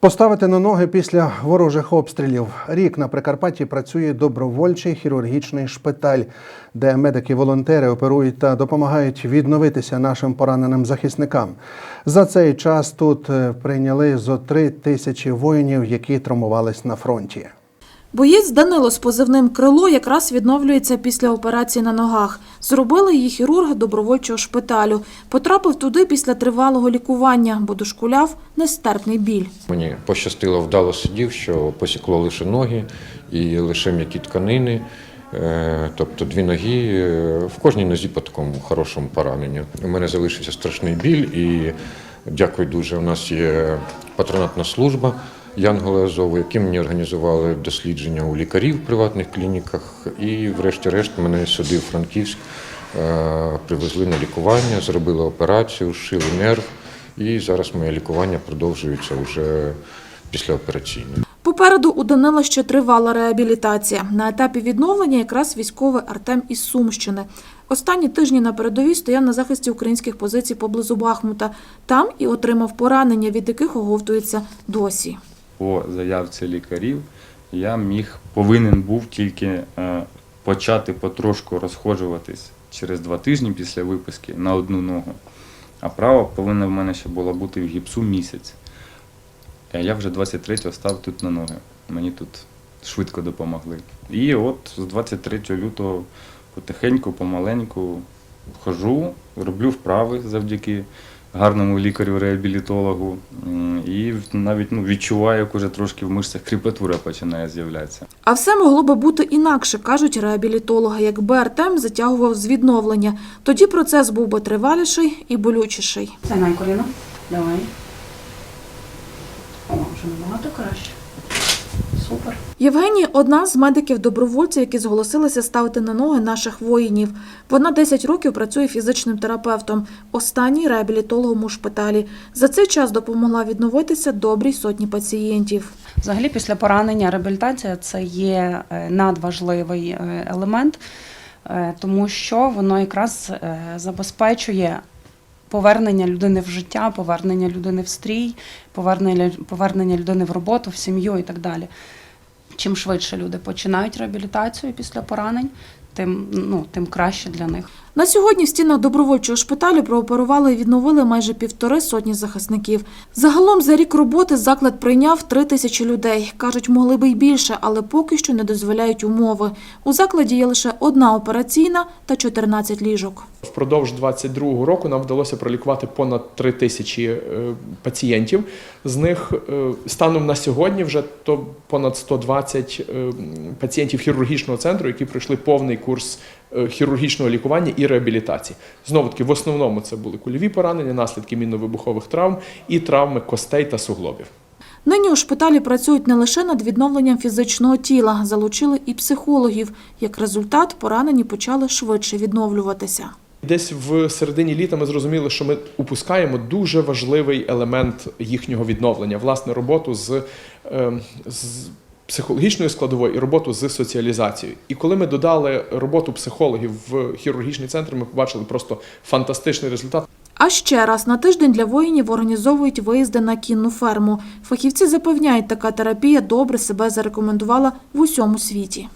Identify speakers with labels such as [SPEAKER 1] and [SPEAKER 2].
[SPEAKER 1] Поставити на ноги після ворожих обстрілів. Рік на Прикарпатті працює добровольчий хірургічний шпиталь, де медики-волонтери оперують та допомагають відновитися нашим пораненим захисникам. За цей час тут е, прийняли зо три тисячі воїнів, які травмувались на фронті.
[SPEAKER 2] Боєць Данило з позивним Крило якраз відновлюється після операції на ногах. Зробили її хірурги добровольчого шпиталю. Потрапив туди після тривалого лікування, бо дошкуляв нестерпний біль.
[SPEAKER 3] Мені пощастило вдало сидів, що посікло лише ноги і лише м'які тканини. Е, Тобто дві ноги е, в кожній нозі по такому хорошому пораненню. У мене залишився страшний біль, і дякую дуже. У нас є патронатна служба Янголи Азову, які мені організували дослідження у лікарів в приватних клініках. І, врешті-решт, мене сюди, в Франківськ, е, привезли на лікування, зробили операцію, шили нерв. І зараз моє лікування продовжується вже післяопераційне.
[SPEAKER 2] Попереду у Данила ще тривала реабілітація. На етапі відновлення якраз військовий Артем із Сумщини. Останні тижні на передовій стояв на захисті українських позицій поблизу Бахмута. Там і отримав поранення, від яких оговтується досі.
[SPEAKER 4] По заявці лікарів я міг повинен був тільки е, почати потрошку розходжуватись через два тижні після виписки на одну ногу. А права повинна в мене ще була бути в гіпсу місяць. А я вже 23-го став тут на ноги. Мені тут швидко допомогли. І от з 23 лютого потихеньку, помаленьку хожу, роблю вправи завдяки гарному лікарю-реабілітологу. І навіть ну, відчуваю, як уже трошки в мишцях кріпатура починає з'являтися.
[SPEAKER 2] А все могло би бути інакше, кажуть реабілітологи, якби Артем затягував з відновлення. Тоді процес був би триваліший і болючіший.
[SPEAKER 5] Це коліно. Давай. О, вже набагато краще. Супер.
[SPEAKER 2] Євгенія одна з медиків-добровольців, які зголосилися ставити на ноги наших воїнів. Вона 10 років працює фізичним терапевтом, останній реабілітологом у шпиталі. За цей час допомогла відновитися добрій сотні пацієнтів.
[SPEAKER 5] Взагалі, після поранення реабілітація це є е, надважливий е, елемент, е, тому що воно якраз забезпечує повернення людини в життя, повернення людини в стрій, повернення, повернення людини в роботу, в сім'ю і так далі. Чим швидше люди починають реабілітацію після поранень, тим, ну, тим краще для них.
[SPEAKER 2] На сьогодні в стінах добровольчого шпиталю прооперували і відновили майже півтори сотні захисників. Загалом за рік роботи заклад прийняв три тисячі людей. Кажуть, могли би й більше, але поки що не дозволяють умови. У закладі є лише одна операційна та 14 ліжок.
[SPEAKER 6] Впродовж 22-го року нам вдалося пролікувати понад 3 тисячі е, пацієнтів. З них е, станом на сьогодні вже то понад 120 е, пацієнтів хірургічного центру, які пройшли повний курс хірургічного лікування і реабілітації. Знову таки, в основному це були кульові поранення, наслідки мінно-вибухових травм і травми костей та суглобів.
[SPEAKER 2] Нині у шпиталі працюють не лише над відновленням фізичного тіла, залучили і психологів. Як результат, поранені почали швидше відновлюватися.
[SPEAKER 6] Десь в середині літа ми зрозуміли, що ми упускаємо дуже важливий елемент їхнього відновлення, власне, роботу з, е, з психологічною складовою і роботу з соціалізацією. І коли ми додали роботу психологів в хірургічний центр, ми побачили просто фантастичний результат.
[SPEAKER 2] А ще раз на тиждень для воїнів організовують виїзди на кінну ферму. Фахівці запевняють, така терапія добре себе зарекомендувала в усьому світі.